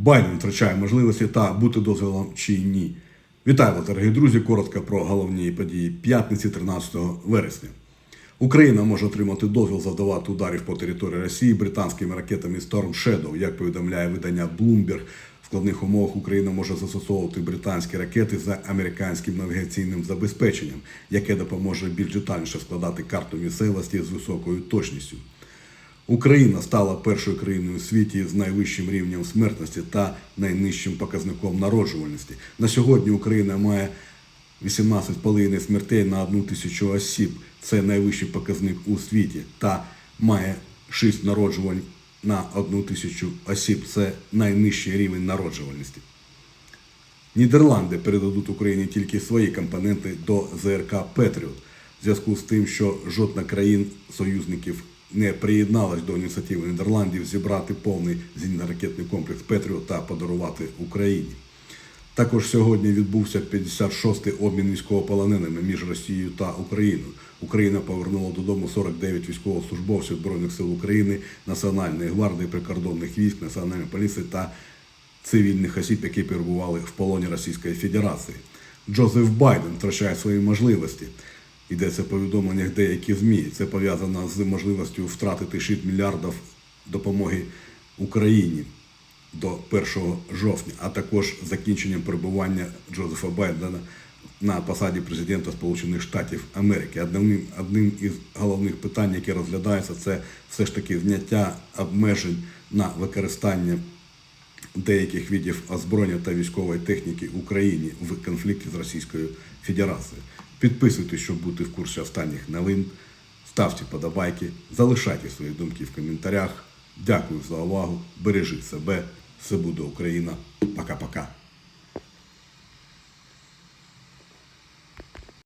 Байден втрачає можливості та бути дозволом чи ні. Вітаю вас, дорогі друзі. Коротко про головні події п'ятниці 13 вересня. Україна може отримати дозвіл завдавати ударів по території Росії британськими ракетами Storm Shadow. Як повідомляє видання Bloomberg, в складних умовах Україна може застосовувати британські ракети за американським навігаційним забезпеченням, яке допоможе більш детальніше складати карту місцевості з високою точністю. Україна стала першою країною у світі з найвищим рівнем смертності та найнижчим показником народжувальності. На сьогодні Україна має 18,5 смертей на одну тисячу осіб. Це найвищий показник у світі, та має 6 народжувань на одну тисячу осіб. Це найнижчий рівень народжувальності. Нідерланди передадуть Україні тільки свої компоненти до ЗРК Петріот, в зв'язку з тим, що жодна країн союзників не приєдналась до ініціативи Нідерландів зібрати повний зенітно-ракетний комплекс Петріот та подарувати Україні. Також сьогодні відбувся 56-й обмін військовополоненими між Росією та Україною. Україна повернула додому 49 військовослужбовців Збройних сил України, Національної гвардії, прикордонних військ, Національної поліції та цивільних осіб, які перебували в полоні Російської Федерації. Джозеф Байден втрачає свої можливості. Йдеться в повідомленнях деяких ЗМІ. Це пов'язано з можливістю втратити 6 мільярдів допомоги Україні до 1 жовтня, а також закінченням перебування Джозефа Байдена на посаді президента Сполучених Штатів Америки. Одним, одним із головних питань, які розглядаються, це все ж таки зняття обмежень на використання деяких видів озброєння та військової техніки в Україні в конфлікті з Російською Федерацією. Підписуйтесь, щоб бути в курсі останніх новин. Ставте подобайки, залишайте свої думки в коментарях. Дякую за увагу. Бережіть себе. Все буде Україна. Пока-пока.